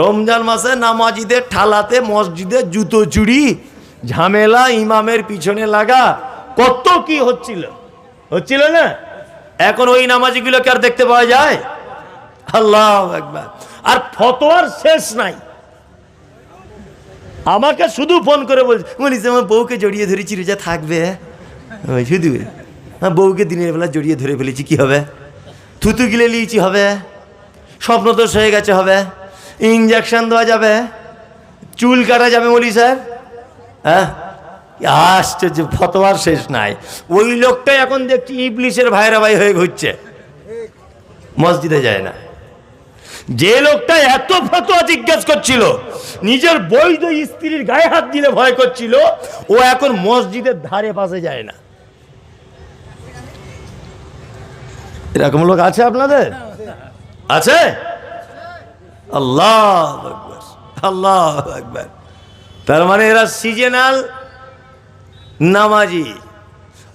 রমজান মাসে নামাজিদের ঠালাতে, মসজিদে জুতো চুরি, ঝামেলা, ইমামের পিছনে লাগা, কত কি হচ্ছিল? হচ্ছিল না? এখন ওই নামাজিগুলোকে আর দেখতে পাওয়া যায়? আল্লাহ একবার আর ফতোয়ার শেষ নাই। আমাকে শুধু ফোন করে বলছে বলিস আমার বউকে জড়িয়ে ধরেছি, রোজা থাকবে? শুধু হ্যাঁ বউকে দিনের বেলা জড়িয়ে ধরে ফেলেছি, কি হবে? থুতু গিলে লিয়েছি হবে? স্বপ্ন দোষ হয়ে গেছে হবে? ইঞ্জেকশন দেওয়া যাবে। চুল কাটা যাবে বলি, স্যার। হ্যাঁ? আশ্চর্য, ফতোয়ার শেষ নাই। ওই লোকটাই এখন দেখছি ইবলিশের ভাইরা ভাই হয়ে ঘুরছে। মসজিদে যায় না। যে লোকটা এত ফতোয়া জিজ্ঞেস করছিল, নিজের বৈধ স্ত্রীর গায়ে হাত দিলে ভয় করছিল, ও এখন মসজিদের ধারে পাশে যায় না। এরকম লোক আছে আপনাদের? আছে? আল্লাহ আকবার আল্লাহ আকবার। তার মানে এরা সিজনাল নামাজি।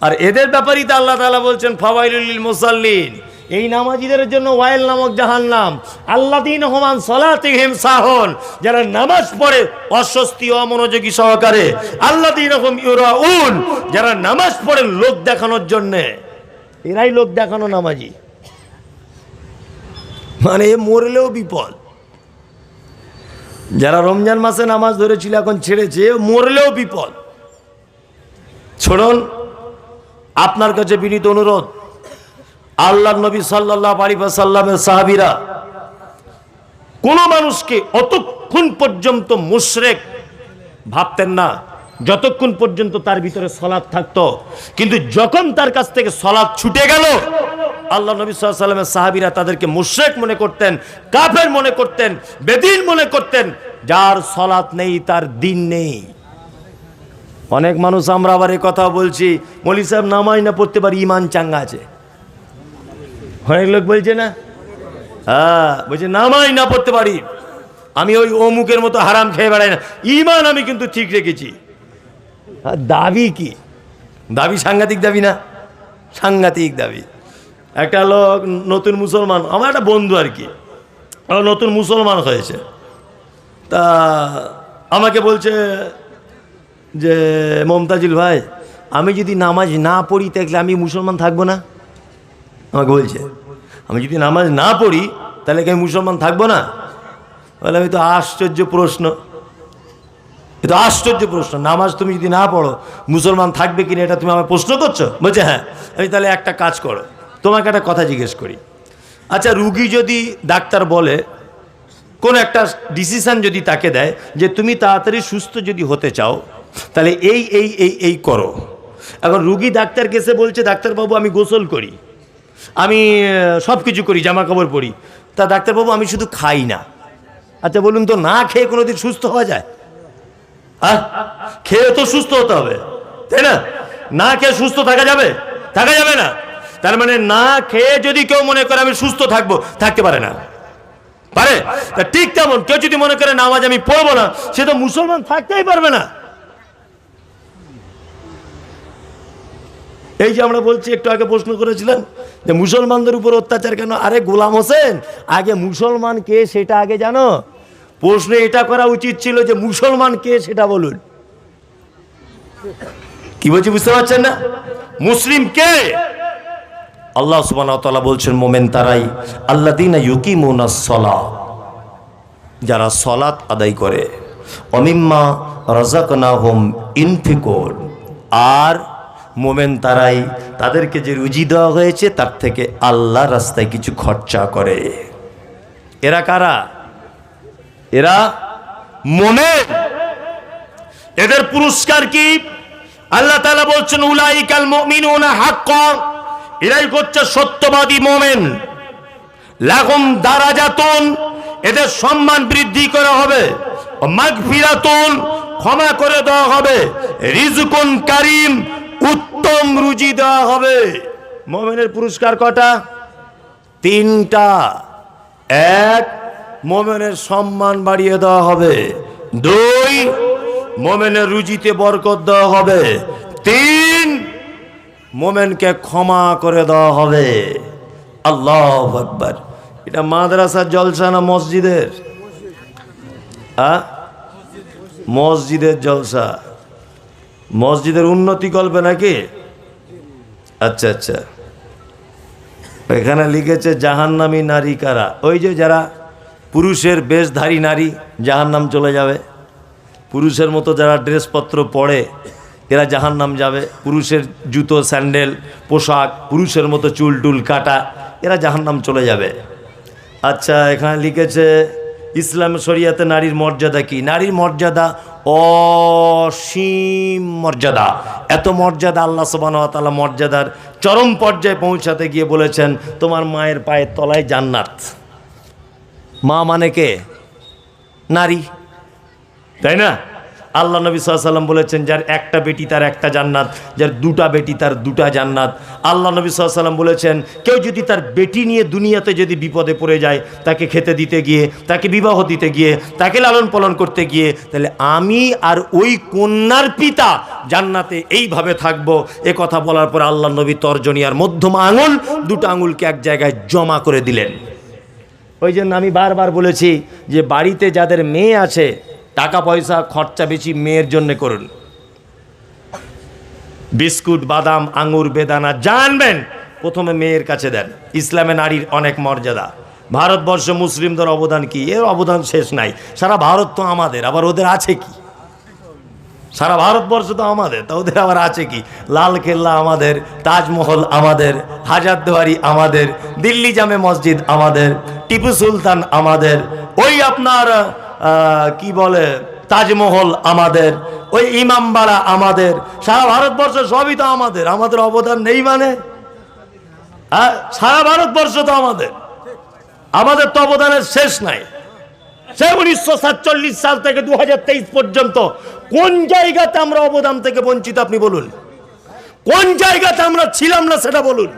আর এদের ব্যাপারই তো আল্লাহ তালা বলছেন, ফাওয়াইলুল মুসাল্লিন। এই নামাজিদের জন্য ওয়াইল নামক জাহান্নাম। আল্লাহ দিন হমান সলাতিহিম সাহন, যারা নামাজ পড়ে অস্বস্তি অমনোযোগী সহকারে। আল্লাহ দিন ইউরাউন, যারা নামাজ পড়ে লোক দেখানোর জন্যে। এরাই লোক দেখানো নামাজি। মানে মরলেও বিপদ। যারা রমজান মাসে নামাজ ধরেছিল, এখন ছেড়েছে, মরলেও বিপদ। ছোড়ন আপনার কাছে বিনীত অনুরোধ আল্লাহ নবী সাল্লাহ আরিফা সাল্লামের সাহাবিরা, কোন মানুষকে অতক্ষণ পর্যন্ত মুশরেক ভাবতেন না। যতক্ষণ পর্যন্ত তার ভিতরে সলাদ থাকতো, কিন্তু যখন তার কাছ থেকে সলাদ ছুটে গেল, আল্লাহ নবী সাল্লামের সাহাবিরা তাদেরকে মুশরেক মনে করতেন, কাফের মনে করতেন, বেদিন মনে করতেন, যার সলাৎ নেই, তার দিন নেই। অনেক মানুষ আমরা আবার এ কথা বলছি, মলি সাহেব নামাই না পড়তে পারি, ইমান চাঙ্গা আছে। অনেক লোক বলছে না? হ্যাঁ বলছে নামাই না পড়তে পারি। আমি ওই অমুকের মতো হারাম খেয়ে বেড়াই না। ইমান আমি কিন্তু ঠিক রেখেছি। দাবি কি? দাবি সাংঘাতিক দাবি না? সাংঘাতিক দাবি। একটা লোক নতুন মুসলমান, আমার একটা বন্ধু আর কি নতুন মুসলমান হয়েছে। তা আমাকে বলছে যে, মমতাজুল ভাই, আমি যদি নামাজ না পড়ি, তাহলে আমি মুসলমান থাকব না? আমাকে বলছে, আমি যদি নামাজ না পড়ি, তাহলে কি আমি মুসলমান থাকব না? বলে, আমি তো আশ্চর্য প্রশ্ন। এ তো আশ্চর্য প্রশ্ন, নামাজ তুমি যদি না পড়ো, মুসলমান থাকবে কিনা এটা তুমি আমার প্রশ্ন করছ? বলছে হ্যাঁ। আমি তাহলে একটা কাজ করো, তোমাকে একটা কথা জিজ্ঞেস করি। আচ্ছা রুগী যদি ডাক্তার বলে, কোন একটা ডিসিশন যদি তাকে দেয় যে তুমি তাড়াতাড়ি সুস্থ যদি হতে চাও, তাহলে এই এই এই এই করো। এখন রুগী ডাক্তার কেসে বলছে, ডাক্তারবাবু, আমি গোসল করি। আমি সব কিছু করি জামা কাপড় পরি। তা ডাক্তারবাবু, আমি শুধু খাই না। আচ্ছা বলুন তো, না খেয়ে কোনোদিন সুস্থ হওয়া যায়? হ্যাঁ খেয়ে তো সুস্থ হতে হবে, তাই না? না খেয়ে সুস্থ থাকা যাবে? থাকা যাবে না। তার মানে না খেয়ে যদি কেউ মনে করে আমি সুস্থ থাকব, থাকতে পারে না। পারে? ঠিক তেমন। কেউ যদি মনে করে নামাজ আমি পড়ব না, সে তো মুসলমান থাকতেই পারবে না। এই যে আমরা বলছি, একটু আগে প্রশ্ন করেছিলেন যে মুসলমানদের উপর অত্যাচার কেন? আরে গোলাম হোসেন, আগে মুসলমান কে সেটা আগে জানো? প্রশ্ন এটা করা উচিত ছিল যে মুসলমান কে সেটা বলুন। কি বলছি বুঝতে পারছেন না? মুসলিম কে? আল্লাহ সুবাহ বলছেন, মোমেন তারাই। আল্লাহ দিনা সলা যারা সলাৎ আদায় করে। অমিম্মা রাজাক না হোম ইনফিকোর আর মোমেন তারাই তাদেরকে যে রুজি দেওয়া হয়েছে, তার থেকে আল্লাহ রাস্তায় কিছু খরচা করে। এরা কারা? এরা মোমেন এদের পুরস্কার কি? আল্লাহ তাআলা বলছেন, উলাইকাল মুমিনুনা হাক্কা। এরাই হচ্ছে সত্যবাদী মোমেন। লাগুম দারাজাতুন। এদের সম্মান বৃদ্ধি করা হবে। মাগফিরাতুন। ক্ষমা করে দেওয়া হবে। রিজকুন কারিম। উত্তম রুজি দেওয়া হবে। মোমেনের পুরস্কার কটা? তিনটা। এক মোমেনের সম্মান বাড়িয়ে দেওয়া হবে। দুই, মোমেনের রুজিতে বরকত দেওয়া হবে। তিন, মোমেনকে ক্ষমা করে দেওয়া হবে। আল্লাহ আকবার। এটা মাদ্রাসার জলসা না মসজিদের? মসজিদের জলসা। মসজিদের উন্নতি করবে নাকি? আচ্ছা আচ্ছা। এখানে লিখেছে, জাহান্নামী নারী কারা? ওই যে যারা পুরুষের বেশধারী নারী জাহান্নাম চলে যাবে। পুরুষের মতো যারা ড্রেসপত্র পরে, এরা জাহান্নাম যাবে। পুরুষের জুতো, স্যান্ডেল, পোশাক, পুরুষের মতো চুল টুল কাটা, এরা জাহান্নাম চলে যাবে। আচ্ছা এখানে লিখেছে, ইসলাম শরিয়াতে নারীর মর্যাদা কি? নারীর মর্যাদা অসীম মর্যাদা। এত মর্যাদা আল্লাহ সুবাহতালা মর্যাদার চরম পর্যায়ে পৌঁছাতে গিয়ে বলেছেন, তোমার মায়ের পায়ের তলায় জান্নাত। মা মানে কে? নারী। তাই না? আল্লাহ নবী সাল্লাম বলেছেন, যার একটা বেটি তার একটা জান্নাত, যার দুটা বেটি তার দুটা জান্নাত। আল্লাহ নবী সাল্লাম বলেছেন, কেউ যদি তার বেটি নিয়ে দুনিয়াতে যদি বিপদে পড়ে যায়, তাকে খেতে দিতে গিয়ে, তাকে বিবাহ দিতে গিয়ে, তাকে লালন পালন করতে গিয়ে, তাহলে আমি আর ওই কন্যার পিতা জান্নাতে এইভাবে থাকব। এ কথা বলার পর আল্লাহ নবী তর্জনিয়ার মধ্যম আঙুল, দুটো আঙুলকে এক জায়গায় জমা করে দিলেন। ওই জন্য আমি বারবার বলেছি যে বাড়িতে যাদের মেয়ে আছে, টাকা পয়সা খরচা বেশি মেয়ের জন্য করুন। বিস্কুট, বাদাম, আঙুর, বেদানা জানবেন প্রথমে মেয়ের কাছে দেন। ইসলামে নারীর অনেক মর্যাদা। ভারতবর্ষ মুসলিমদের অবদান কি? এর অবদান শেষ নাই। সারা ভারত তো আমাদের, আবার ওদের আছে কি? সারা ভারতবর্ষ তো আমাদের, তা ওদের আবার আছে কি? লাল কেল্লা আমাদের, তাজমহল আমাদের, হাজারদুয়ারি আমাদের, দিল্লি জামে মসজিদ আমাদের, টিপু সুলতান আমাদের, ওই আপনার কি বলে, তাজমহল আমাদের, ওই ইমামবাড়া আমাদের, সারা ভারতবর্ষ সবই তো আমাদের আমাদের অবদান নেই মানে? হ্যাঁ সারা ভারতবর্ষ তো আমাদের। আমাদের তো অবদানের শেষ নাই। সে উনিশশো সাতচল্লিশ সাল থেকে দু হাজার তেইশ পর্যন্ত কোন জায়গাতে আমরা অবদান থেকে বঞ্চিত আপনি বলুন? কোন জায়গাতে আমরা ছিলাম না সেটা বলুন।